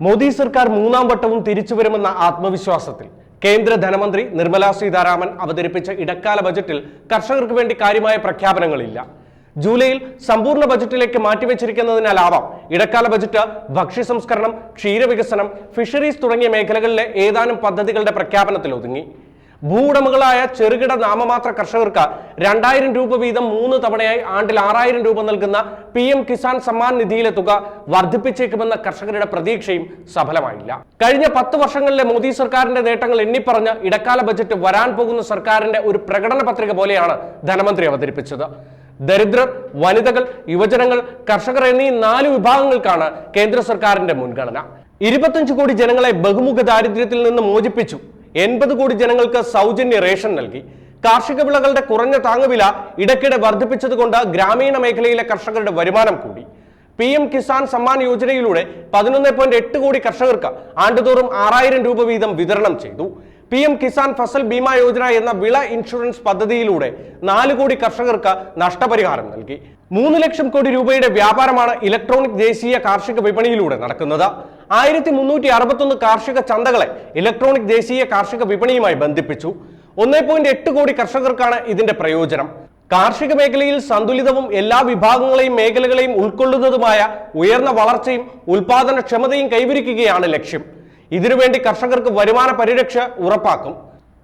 മോദി സർക്കാർ മൂന്നാം വട്ടവും തിരിച്ചു വരുമെന്ന ആത്മവിശ്വാസത്തിൽ കേന്ദ്ര ധനമന്ത്രി നിർമ്മലാ സീതാരാമൻ അവതരിപ്പിച്ച ഇടക്കാല ബജറ്റിൽ കർഷകർക്ക് വേണ്ടി കാര്യമായ പ്രഖ്യാപനങ്ങളില്ല. ജൂലൈയിൽ സമ്പൂർണ ബജറ്റിലേക്ക് മാറ്റിവെച്ചിരിക്കുന്നതിനാലാവാം ഇടക്കാല ബജറ്റ് ഭക്ഷ്യ സംസ്കരണം ക്ഷീരവികസനം ഫിഷറീസ് തുടങ്ങിയ മേഖലകളിലെ ഏതാനും പദ്ധതികളുടെ പ്രഖ്യാപനത്തിൽ ഒതുങ്ങി ഭൂവുടമകളായ ചെറുകിട നാമമാത്ര കർഷകർക്ക് രണ്ടായിരം രൂപ വീതം മൂന്ന് തവണയായി ആണ്ടിൽ ആറായിരം രൂപ നൽകുന്ന പി എം കിസാൻ സമ്മാൻ നിധിയിലെ തുക വർദ്ധിപ്പിച്ചേക്കുമെന്ന കർഷകരുടെ പ്രതീക്ഷയും സഫലമായില്ല. കഴിഞ്ഞ പത്ത് വർഷങ്ങളിലെ മോദി സർക്കാരിന്റെ നേട്ടങ്ങൾ എണ്ണിപ്പറഞ്ഞ് ഇടക്കാല ബജറ്റ് വരാൻ പോകുന്ന സർക്കാരിന്റെ ഒരു പ്രകടന പത്രിക പോലെയാണ് ധനമന്ത്രി അവതരിപ്പിച്ചത്. ദരിദ്രർ വനിതകൾ യുവജനങ്ങൾ കർഷകർ എന്നീ നാല് വിഭാഗങ്ങൾക്കാണ് കേന്ദ്ര സർക്കാരിന്റെ മുൻഗണന. ഇരുപത്തഞ്ച് കോടി ജനങ്ങളെ ബഹുമുഖ ദാരിദ്ര്യത്തിൽ നിന്ന് മോചിപ്പിച്ചു. എൺപത് കോടി ജനങ്ങൾക്ക് സൗജന്യ റേഷൻ നൽകി. കാർഷിക വിളകളുടെ കുറഞ്ഞ താങ്ങുവില ഇടയ്ക്കിടെ വർദ്ധിപ്പിച്ചതുകൊണ്ട് ഗ്രാമീണ മേഖലയിലെ കർഷകരുടെ വരുമാനം കൂടി. പി എം കിസാൻ സമ്മാൻ യോജനയിലൂടെ പതിനൊന്ന് പോയിന്റ് എട്ട് കോടി കർഷകർക്ക് ആണ്ടുതോറും ആറായിരം രൂപ വീതം വിതരണം ചെയ്തു. പി എം കിസാൻ ഫസൽ ബീമ യോജന എന്ന വിള ഇൻഷുറൻസ് പദ്ധതിയിലൂടെ നാല് കോടി കർഷകർക്ക് നഷ്ടപരിഹാരം നൽകി. മൂന്ന് ലക്ഷം കോടി രൂപയുടെ വ്യാപാരമാണ് ഇലക്ട്രോണിക് ദേശീയ കാർഷിക വിപണിയിലൂടെ നടക്കുന്നത്. ആയിരത്തി മുന്നൂറ്റി അറുപത്തൊന്ന് കാർഷിക ചന്തകളെ ഇലക്ട്രോണിക് ദേശീയ കാർഷിക വിപണിയുമായി ബന്ധിപ്പിച്ചു. ഒന്നേ പോയിന്റ് എട്ട് കോടി കർഷകർക്കാണ് ഇതിന്റെ പ്രയോജനം. കാർഷിക മേഖലയിൽ സന്തുലിതവും എല്ലാ വിഭാഗങ്ങളെയും മേഖലകളെയും ഉൾക്കൊള്ളുന്നതുമായ ഉയർന്ന വളർച്ചയും ഉൽപാദനക്ഷമതയും കൈവരിക്കുകയാണ് ലക്ഷ്യം. ഇതിനുവേണ്ടി കർഷകർക്ക് വരുമാന പരിരക്ഷ ഉറപ്പാക്കും.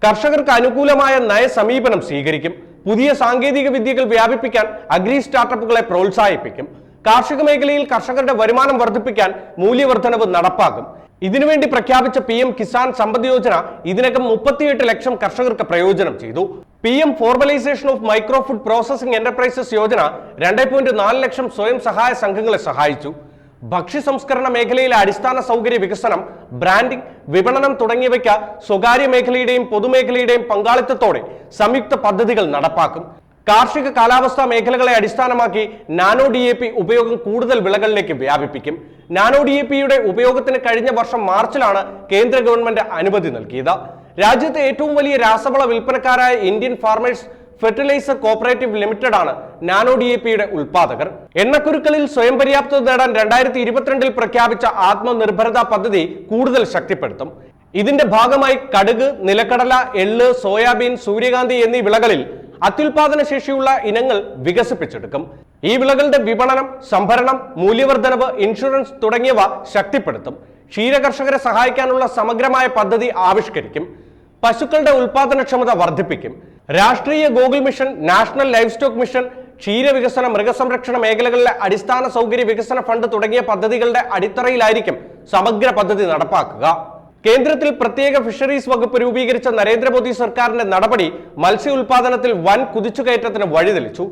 കർഷകർക്ക് അനുകൂലമായ നയ സമീപനം സ്വീകരിക്കും. പുതിയ സാങ്കേതിക വിദ്യകൾ വ്യാപിപ്പിക്കാൻ അഗ്രി സ്റ്റാർട്ടപ്പുകളെ പ്രോത്സാഹിപ്പിക്കും. കാർഷിക മേഖലയിൽ കർഷകരുടെ വരുമാനം വർദ്ധിപ്പിക്കാൻ മൂല്യവർദ്ധനവ് നടപ്പാക്കും. ഇതിനുവേണ്ടി പ്രഖ്യാപിച്ച പി എം കിസാൻ സമ്പദ് യോജന ഇതിനകം മുപ്പത്തിയെട്ട് ലക്ഷം കർഷകർക്ക് പ്രയോജനം ചെയ്തു. P M formalisation of micro food processing enterprises Yojana രണ്ടേ ലക്ഷം സ്വയം സഹായ സംഘങ്ങളെ സഹായിച്ചു. ഭക്ഷ്യ സംസ്കരണ മേഖലയിലെ അടിസ്ഥാന സൗകര്യ വികസനം ബ്രാൻഡിംഗ് വിപണനം തുടങ്ങിയവയ്ക്ക് സ്വകാര്യ മേഖലയുടെയും പൊതുമേഖലയുടെയും പങ്കാളിത്തത്തോടെ സംയുക്ത പദ്ധതികൾ നടപ്പാക്കും. കാർഷിക കാലാവസ്ഥാ മേഖലകളെ അടിസ്ഥാനമാക്കി നാനോ ഡി എ പി ഉപയോഗം കൂടുതൽ വിളകളിലേക്ക് വ്യാപിപ്പിക്കും. നാനോ ഡി എ പിയുടെ ഉപയോഗത്തിന് കഴിഞ്ഞ വർഷം മാർച്ചിലാണ് കേന്ദ്ര ഗവൺമെന്റ് അനുമതി നൽകിയത്. രാജ്യത്തെ ഏറ്റവും വലിയ രാസവള വിൽപ്പനക്കാരായ Indian farmers fertiliser cooperative limited ആണ് നാനോ ഡി എ പിയുടെ ഉൽപാദകർ. എണ്ണക്കുരുക്കളിൽ സ്വയം പര്യാപ്തത നേടാൻ രണ്ടായിരത്തി ഇരുപത്തിരണ്ടിൽ പ്രഖ്യാപിച്ച ആത്മനിർഭരത പദ്ധതി കൂടുതൽ ശക്തിപ്പെടുത്തും. ഇതിന്റെ ഭാഗമായി കടുക് നിലക്കടല എള്ള് സോയാബീൻ സൂര്യകാന്തി എന്നീ വിളകളിൽ അത്യുൽപാദന ശേഷിയുള്ള ഇനങ്ങൾ വികസിപ്പിച്ചെടുക്കും. ഈ വിളകളുടെ വിപണനം സംഭരണം മൂല്യവർദ്ധനവ് ഇൻഷുറൻസ് തുടങ്ങിയവ ശക്തിപ്പെടുത്തും. ക്ഷീരകർഷകരെ സഹായിക്കാനുള്ള സമഗ്രമായ പദ്ധതി ആവിഷ്കരിക്കും. പശുക്കളുടെ ഉൽപാദനക്ഷമത വർദ്ധിപ്പിക്കും. Rashtriya Gokul mission national livestock mission ക്ഷീരവികസന മൃഗസംരക്ഷണ മേഖലകളിലെ അടിസ്ഥാന സൗകര്യ വികസന ഫണ്ട് തുടങ്ങിയ പദ്ധതികളുടെ അടിത്തറയിലായിരിക്കും സമഗ്ര പദ്ധതി നടപ്പാക്കുക. കേന്ദ്രത്തിൽ പ്രത്യേക ഫിഷറീസ് വകുപ്പ് രൂപീകരിച്ച നരേന്ദ്രമോദി സർക്കാരിന്റെ നടപടി മത്സ്യ ഉൽപാദനത്തിൽ വൻ കുതിച്ചുകയറ്റത്തിന് വഴിതെളിച്ചു.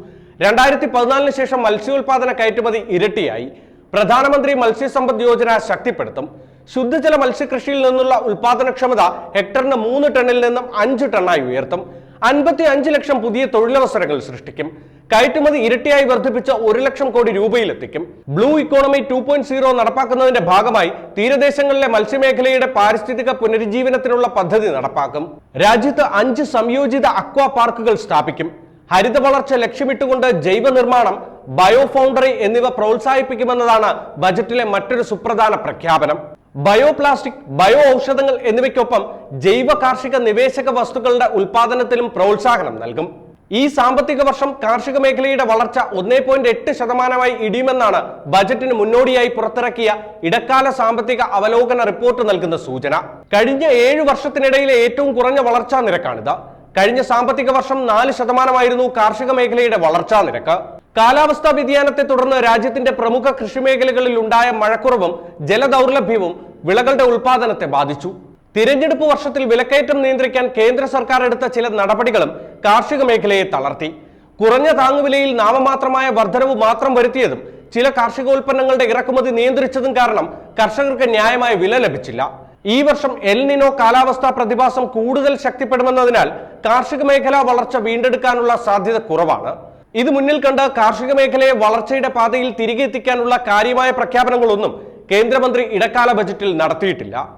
രണ്ടായിരത്തി പതിനാലിന് ശേഷം മത്സ്യോൽപാദന കയറ്റുമതി ഇരട്ടിയായി. പ്രധാനമന്ത്രി മത്സ്യസമ്പദ് യോജന ശക്തിപ്പെടുത്തും. ശുദ്ധജല മത്സ്യകൃഷിയിൽ നിന്നുള്ള ഉൽപാദനക്ഷമത ഹെക്ടറിന് മൂന്ന് ടണ്ണിൽ നിന്നും അഞ്ച് ടണ്ണായി ഉയർത്തും. അൻപത്തി അഞ്ച് ലക്ഷം പുതിയ തൊഴിലവസരങ്ങൾ സൃഷ്ടിക്കും. കയറ്റുമതി ഇരട്ടിയായി വർദ്ധിപ്പിച്ച ഒരു lakh crore രൂപയിലെത്തിക്കും. Blue economy two point zero നടപ്പാക്കുന്നതിന്റെ ഭാഗമായി തീരദേശങ്ങളിലെ മത്സ്യമേഖലയുടെ പാരിസ്ഥിതിക പുനരുജ്ജീവനത്തിനുള്ള പദ്ധതി നടപ്പാക്കും. രാജ്യത്ത് അഞ്ച് സംയോജിത അക്വാ പാർക്കുകൾ സ്ഥാപിക്കും. ഹരിത വളർച്ച ലക്ഷ്യമിട്ടുകൊണ്ട് ജൈവ നിർമ്മാണം ബയോ ഫൗണ്ടറി എന്നിവ പ്രോത്സാഹിപ്പിക്കുമെന്നതാണ് ബജറ്റിലെ മറ്റൊരു സുപ്രധാന പ്രഖ്യാപനം. ബയോപ്ലാസ്റ്റിക് ബയോ ഔഷധങ്ങൾ എന്നിവയ്ക്കൊപ്പം ജൈവ കാർഷിക നിവേശക വസ്തുക്കളുടെ ഉൽപാദനത്തിലും പ്രോത്സാഹനം നൽകും. ഈ സാമ്പത്തിക വർഷം കാർഷിക മേഖലയുടെ വളർച്ച ഒന്നേ പോയിന്റ് എട്ട് ശതമാനമായി ഇടിയുമെന്നാണ് ബജറ്റിന് മുന്നോടിയായി പുറത്തിറക്കിയ ഇടക്കാല സാമ്പത്തിക അവലോകന റിപ്പോർട്ട് നൽകുന്ന സൂചന. കഴിഞ്ഞ ഏഴു വർഷത്തിനിടയിലെ ഏറ്റവും കുറഞ്ഞ വളർച്ചാ നിരക്കാണിത്. കഴിഞ്ഞ സാമ്പത്തിക വർഷം നാല് ശതമാനമായിരുന്നു കാർഷിക മേഖലയുടെ വളർച്ചാ നിരക്ക്. കാലാവസ്ഥാ വ്യതിയാനത്തെ തുടർന്ന് രാജ്യത്തിന്റെ പ്രമുഖ കൃഷിമേഖലകളിൽ ഉണ്ടായ മഴക്കുറവും ജലദൗർലഭ്യവും വിളകളുടെ ഉൽപാദനത്തെ ബാധിച്ചു. തിരഞ്ഞെടുപ്പ് വർഷത്തിൽ വിലക്കയറ്റം നിയന്ത്രിക്കാൻ കേന്ദ്ര സർക്കാർ എടുത്ത ചില നടപടികളും കാർഷിക മേഖലയെ തളർത്തി. കുറഞ്ഞ താങ്ങുവിലയിൽ നാമമാത്രമായ വർധനവ് മാത്രം വരുത്തിയതും ചില കാർഷികോൽപ്പന്നങ്ങളുടെ ഇറക്കുമതി നിയന്ത്രിച്ചതും കാരണം കർഷകർക്ക് ന്യായമായ വില ലഭിച്ചില്ല. ഈ വർഷം എൽനിനോ കാലാവസ്ഥാ പ്രതിഭാസം കൂടുതൽ ശക്തിപ്പെടുമെന്നതിനാൽ കാർഷിക മേഖല വളർച്ച വീണ്ടെടുക്കാനുള്ള സാധ്യത കുറവാണ്. ഇത് മുന്നിൽ കണ്ട് കാർഷിക മേഖലയെ വളർച്ചയുടെ പാതയിൽ തിരികെ എത്തിക്കാനുള്ള കാര്യമായ പ്രഖ്യാപനങ്ങളൊന്നും കേന്ദ്രമന്ത്രി ഇടക്കാല ബജറ്റിൽ നടത്തിയിട്ടില്ല.